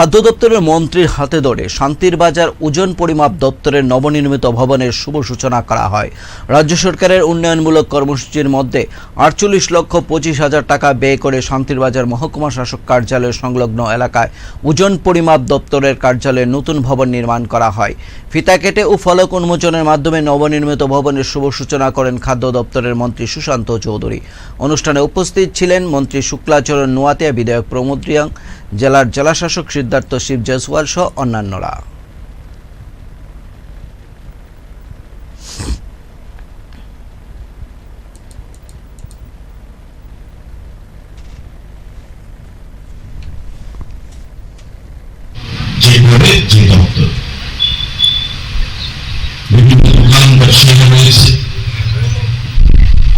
খাদ্য দপ্তরের মন্ত্রীর হাতে ধরে শান্তির বাজার ওজন পরিমাপ দপ্তরের নবনির্মিত ভবনের শুভ সূচনা করা হয়। রাজ্য সরকারের উন্নয়নমূলক কর্মসূচির মধ্যে আটচল্লিশ লক্ষ পঁচিশ হাজার টাকা ব্যয় করে শান্তির বাজার মহকুমা শাসক কার্যালয় সংলগ্ন এলাকায় ওজন পরিমাপ দপ্তরের কার্যালয়ে নতুন ভবন নির্মাণ করা হয়। ফিতা কেটে ও ফলক উন্মোচনের মাধ্যমে নবনির্মিত ভবনের শুভ সূচনা করেন খাদ্য দপ্তরের মন্ত্রী সুশান্ত চৌধুরী। অনুষ্ঠানে উপস্থিত ছিলেন মন্ত্রী শুক্লাচরণ নোয়াতিয়া, বিধায়ক প্রমোদ রিয়াং জেলার জেলাশাসক সিদ্ধার্থ শিব জয়সওয়াল সহ অন্যান্যরা।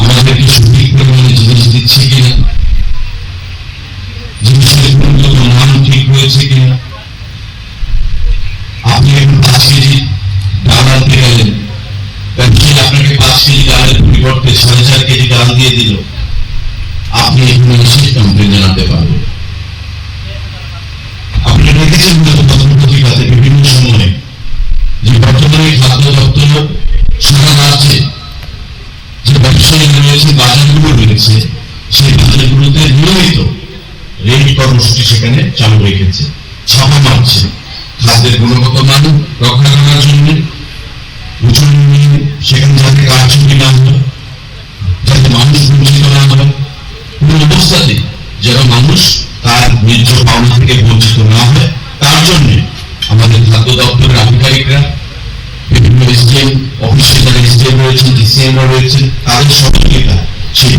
আমাদেরকে সঠিক রয়েছে সেই বাজারগুলোতে নিয়মিত রেল কর্মসূচি সেখানে চালু রেখেছে, ছাপা মারছে। খাদ্যের গুণগত মান রক্ষা করার জন্য সেখানে যাতে কারচুপি না হয়, যাতে মানুষ বঞ্চিত না হয়। কোন অবস্থাতে যেন মানুষ তার ন্যায্য পাওনা থেকে বঞ্চিত না হয়, তার জন্য আমাদের খাদ্য দপ্তরের আধিকারিকরা বিভিন্ন এসডিএম অফিসে যারা এসডিএম রয়েছেন ডিসিএম রয়েছেন, তাদের সহযোগিতা সেই